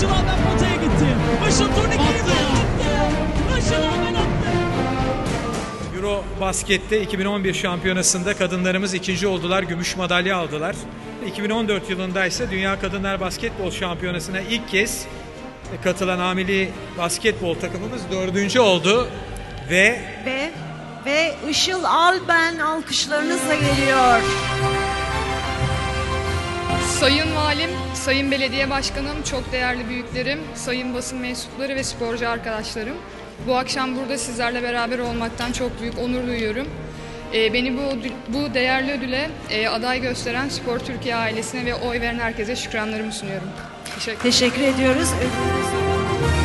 Işıl Almen potaya gitti. Işıl turnikeyi attı. Işıl Almen attı. Euro Basket'te 2011 şampiyonasında kadınlarımız ikinci oldular, gümüş madalya aldılar. 2014 yılında ise Dünya Kadınlar Basketbol Şampiyonası'na ilk kez katılan amili basketbol takımımız dördüncü oldu ve ve ve Işıl Alben alkışlarınızla geliyor. Sayın Valim, Sayın Belediye Başkanım, çok değerli büyüklerim, sayın basın mensupları ve sporcu arkadaşlarım. Bu akşam burada sizlerle beraber olmaktan çok büyük onur duyuyorum. Ee, beni bu, bu değerli ödüle e, aday gösteren Spor Türkiye ailesine ve oy veren herkese şükranlarımı sunuyorum. Teşekkür Teşekkür ediyoruz. Ödülünüz-